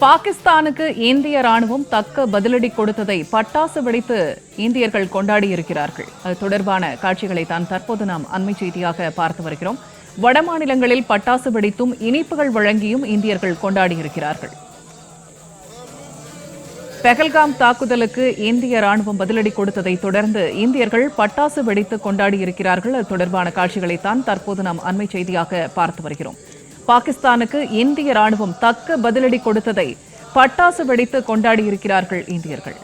பாகிஸ்தானுக்கு இந்திய ராணுவம் தக்க பதிலடி கொடுத்ததை பட்டாசு வெடித்து இந்தியர்கள் கொண்டாடி இருக்கிறார்கள் அது தொடர்பான காட்சிகளை தான் தற்போது நாம் அண்மை செய்தியாக பார்த்து வருகிறோம். வட மாநிலங்களில் பட்டாசு வெடித்தும் இனிப்புகள் வழங்கியும் இந்தியர்கள் கொண்டாடி இருக்கிறார்கள் பெஹல்காம் தாக்குதலுக்கு இந்திய ராணுவம் பதிலடி கொடுத்ததை தொடர்ந்து இந்தியர்கள் பட்டாசு வெடித்து கொண்டாடி இருக்கிறார்கள் அது தொடர்பான காட்சிகளை தான் தற்போது நாம் அண்மை செய்தியாக பார்த்து வருகிறோம். பாகிஸ்தானுக்கு இந்திய ராணுவம் தக்க பதிலடி கொடுத்ததை பட்டாசு வெடித்து கொண்டாடியிருக்கிறார்கள் இந்தியர்கள்.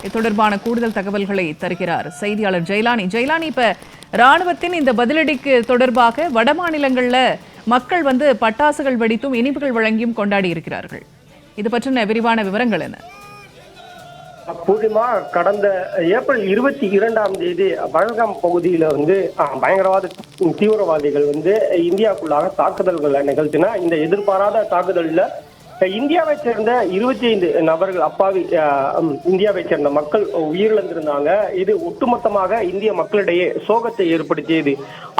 இது தொடர்பான கூடுதல் தகவல்களை தருகிறார் செய்தியாளர் ஜெயலானி. ஜெயலானி இப்ப ராணுவத்தின் இந்த பதிலடிக்கு தொடர்பாக வட மாநிலங்கள்ல மக்கள் வந்து பட்டாசுகள் வெடித்தும் இனிப்புகள் வழங்கியும் கொண்டாடி இருக்கிறார்கள் இது பற்றின விரிவான விவரங்கள் என்ன? பூர்ணிமா கடந்த ஏப்ரல் இருபத்தி இரண்டாம் தேதி பகல்காம் பகுதியில வந்து பயங்கரவாத தீவிரவாதிகள் வந்து இந்தியாவுக்குள்ளாக தாக்குதல்களை நிகழ்த்தினா இந்த எதிர்பாராத தாக்குதல்ல இந்தியாவை சேர்ந்த இருபத்தி ஐந்து நபர்கள் அப்பாவி இந்தியாவை சேர்ந்த மக்கள் உயிரிழந்திருந்தாங்க. இது ஒட்டுமொத்தமாக இந்திய மக்களிடையே சோகத்தை ஏற்படுத்தியது.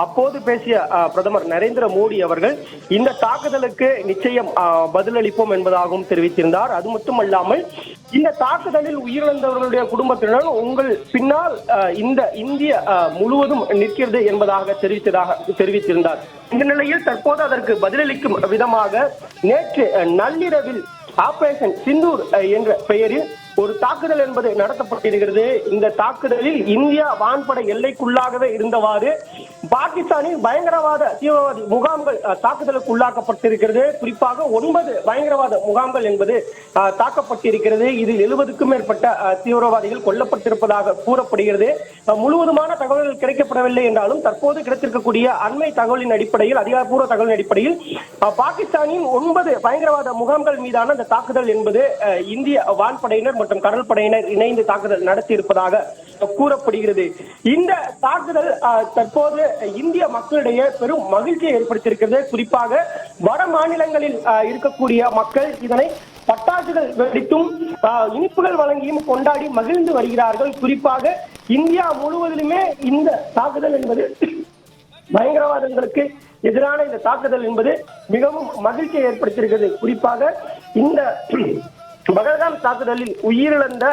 அப்போது பேசிய பிரதமர் நரேந்திர மோடி அவர்கள் இந்த தாக்குதலுக்கு நிச்சயம் பதிலளிப்போம் என்பதாகவும் தெரிவித்திருந்தார். அது மட்டுமல்லாமல் இந்த தாக்குதலில் உயிரிழந்தவர்களுடைய குடும்பத்தினர் உங்கள் பின்னால் இந்த இந்திய முழுவதும் நிற்கிறது என்பதாக தெரிவித்ததாக தெரிவித்திருந்தார். இந்த நிலையில் தற்போது அதற்கு பதிலளிக்கும் விதமாக நேற்று நள்ளிரவில் ஆபரேஷன் சிந்தூர் என்ற பெயரில் ஒரு தாக்குதல் என்பது நடத்தப்பட்டிருக்கிறது. இந்த தாக்குதலில் இந்தியா வான்படை எல்லைக்குள்ளாகவே இருந்தவாறு பாகிஸ்தானின் பயங்கரவாத தீவிரவாதி முகாம்கள் தாக்குதலுக்கு உள்ளாக்கப்பட்டிருக்கிறது. குறிப்பாக ஒன்பது பயங்கரவாத முகாம்கள் என்பது தாக்கப்பட்டிருக்கிறது. இதில் எழுபதுக்கும் மேற்பட்ட தீவிரவாதிகள் கொல்லப்பட்டிருப்பதாக கூறப்படுகிறது. முழுவதுமான தகவல்கள் கிடைக்கப்படவில்லை என்றாலும் தற்போது கிடைத்திருக்கக்கூடிய அண்மை தகவலின் அடிப்படையில் அதிகாரப்பூர்வ தகவலின் அடிப்படையில் பாகிஸ்தானின் ஒன்பது பயங்கரவாத முகாம்கள் மீதான அந்த தாக்குதல் என்பது இந்திய வான்படையினர் மற்றும் கடல் படையினர் இணைந்து தாக்குதல் நடத்தி இருப்பதாக கூறப்படுகிறது. இந்த தாக்குதல் தற்போது இந்திய மக்களிடையே பெரும் மகிழ்ச்சியை ஏற்படுத்தியிருக்கிறது. குறிப்பாக வட மாநிலங்களில் இருக்கக்கூடிய மக்கள் இதனை பட்டாசுகள் வெடித்தும் இனிப்புகள் வழங்கியும் கொண்டாடி மகிழ்ந்து வருகிறார்கள். குறிப்பாக இந்தியா முழுவதிலுமே இந்த தாக்குதல் என்பது பயங்கரவாதங்களுக்கு எதிரான இந்த தாக்குதல் என்பது மிகவும் மகிழ்ச்சியை ஏற்படுத்தியிருக்கிறது. குறிப்பாக இந்த பகல்காம் தாக்குதலில் உயிரிழந்த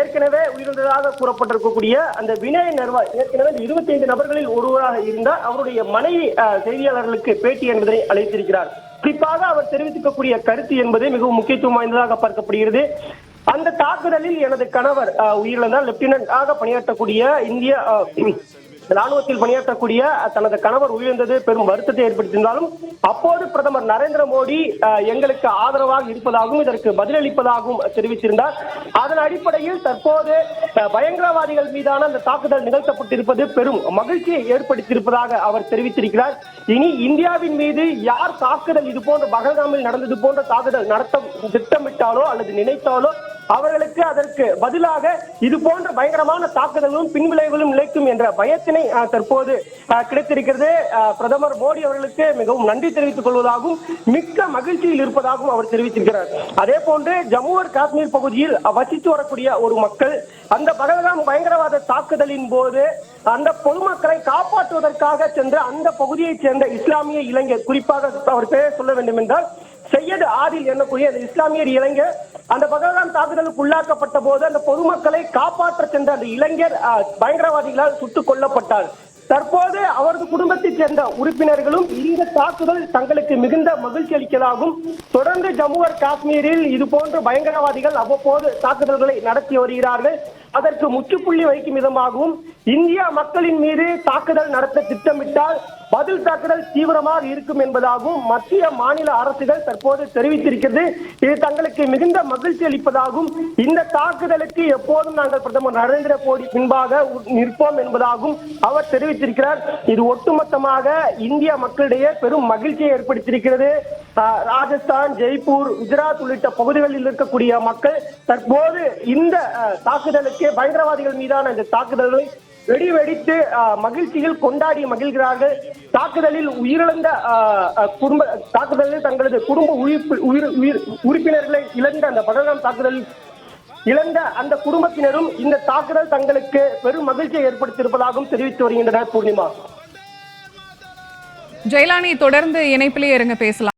ஏற்கனவே உயிரிழந்ததாக கூறப்பட்டிருக்கக்கூடிய அந்த வினய் நர்வால் ஏற்கனவே இருபத்தி ஐந்து நபர்களில் ஒருவராக இருந்தார் அவருடைய மனைவி செய்தியாளர்களுக்கு பேட்டி என்பதை அழைத்திருக்கிறார் குறிப்பாக அவர் தெரிவித்திருக்கக்கூடிய கருத்து என்பது மிகவும் முக்கியத்துவம் வாய்ந்ததாக பார்க்கப்படுகிறது. அந்த தாக்குதலில் எனது கணவர் உயிரிழந்தார். லெப்டினன்ட் ஆக பணியாற்றக்கூடிய இந்திய ராணுவத்தில் பணியாற்றக்கூடிய தனது கணவர் உயிரிழந்தது பெரும் வருத்தத்தை ஏற்படுத்தியிருந்தாலும் அப்போது பிரதமர் நரேந்திர மோடி எங்களுக்கு ஆதரவாக இருப்பதாகவும் இதற்கு பதிலளிப்பதாகவும் தெரிவித்திருந்தார். அதன் அடிப்படையில் தற்போது அஹ், பயங்கரவாதிகள் மீதான அந்த தாக்குதல் நிகழ்த்தப்பட்டிருப்பது பெரும் மகிழ்ச்சியை ஏற்படுத்தியிருப்பதாக அவர் தெரிவித்திருக்கிறார். இனி இந்தியாவின் மீது யார் தாக்குதல் இது போன்ற பகல்காமில் நடந்தது போன்ற தாக்குதல் நடத்த திட்டமிட்டாலோ அல்லது நினைத்தாலோ அவர்களுக்கு அதற்கு பதிலாக இது போன்ற பயங்கரமான தாக்குதலும் பின்விளைவுகளும் நிலைக்கும் என்ற பயத்தினை தற்போது கிடைத்திருக்கிறது. பிரதமர் மோடி அவர்களுக்கு மிகவும் நன்றி தெரிவித்துக் கொள்வதாகவும் மிக்க மகிழ்ச்சியில் இருப்பதாகவும் அவர் தெரிவித்திருக்கிறார். அதே போன்று ஜம்மு அண்ட் காஷ்மீர் பகுதியில் வசித்து வரக்கூடிய ஒரு மக்கள் அந்த பகல்காம் பயங்கரவாத தாக்குதலின் போது அந்த பொதுமக்களை காப்பாற்றுவதற்காக சென்ற அந்த பகுதியைச் சேர்ந்த இஸ்லாமிய இளைஞர் குறிப்பாக அவர் பெயர் சொல்ல வேண்டும் என்றால் செய்யது ஆதில் என்னக்கூடிய இஸ்லாமியர் இளைஞர் அந்த பகல்காம் தாக்குதலுக்கு உள்ளாக்கப்பட்ட போது அந்த பொதுமக்களை காப்பாற்ற சென்ற அந்த இளைஞர் பயங்கரவாதிகளால் சுட்டுக் கொல்லப்பட்டார். தற்போது அவரது குடும்பத்தைச் சேர்ந்த உறுப்பினர்களும் இந்த தாக்குதல் தங்களுக்கு மிகுந்த மகிழ்ச்சி அளிக்கலாகும். தொடர்ந்து ஜம்மு அண்ட் காஷ்மீரில் இது போன்ற பயங்கரவாதிகள் அவ்வப்போது தாக்குதல்களை நடத்தி வருகிறார்கள். அதற்கு முற்றுப்புள்ளி வைக்கும் விதமாகவும் இந்தியா மக்களின் மீது தாக்குதல் நடத்த திட்டமிட்டால் பதில் தாக்குதல் தீவிரமாக இருக்கும் என்பதாகவும் மத்திய மாநில அரசுகள் தற்போது தெரிவித்திருக்கிறது. இது தங்களுக்கு மிகுந்த மகிழ்ச்சி அளிப்பதாகவும் இந்த தாக்குதலுக்கு எப்போதும் நாங்கள் பிரதமர் நரேந்திர மோடி பின்பாக உ- நிற்போம் என்பதாகவும் அவர் தெரிவித்திருக்கிறார். இது ஒட்டுமொத்தமாக இந்திய மக்களிடையே பெரும் மகிழ்ச்சியை ஏற்படுத்தியிருக்கிறது. ராஜஸ்தான் ஜெய்ப்பூர் குஜராத் உள்ளிட்ட பகுதிகளில் இருக்கக்கூடிய மக்கள் தற்போது இந்த தாக்குதலுக்கு பயங்கரவாதிகள் மீதான இந்த தாக்குதல்களை வெடி வெடித்து மகிழ்ச்சியில் கொண்டாடி மகிழ்கிறார்கள். தாக்குதலில் உயிரிழந்த குடும்ப தாக்குதலில் தங்களது குடும்ப உறுப்பினர்களை இழந்த அந்த பகல்காம் தாக்குதலில் இழந்த அந்த குடும்பத்தினரும் இந்த தாக்குதல் தங்களுக்கு பெரும் மகிழ்ச்சியை ஏற்படுத்தியிருப்பதாகவும் தெரிவித்து வருகின்றனர் பூர்ணிமா. ஜெயலானி தொடர்ந்து இணைப்பிலே இருங்க பேசலாம்.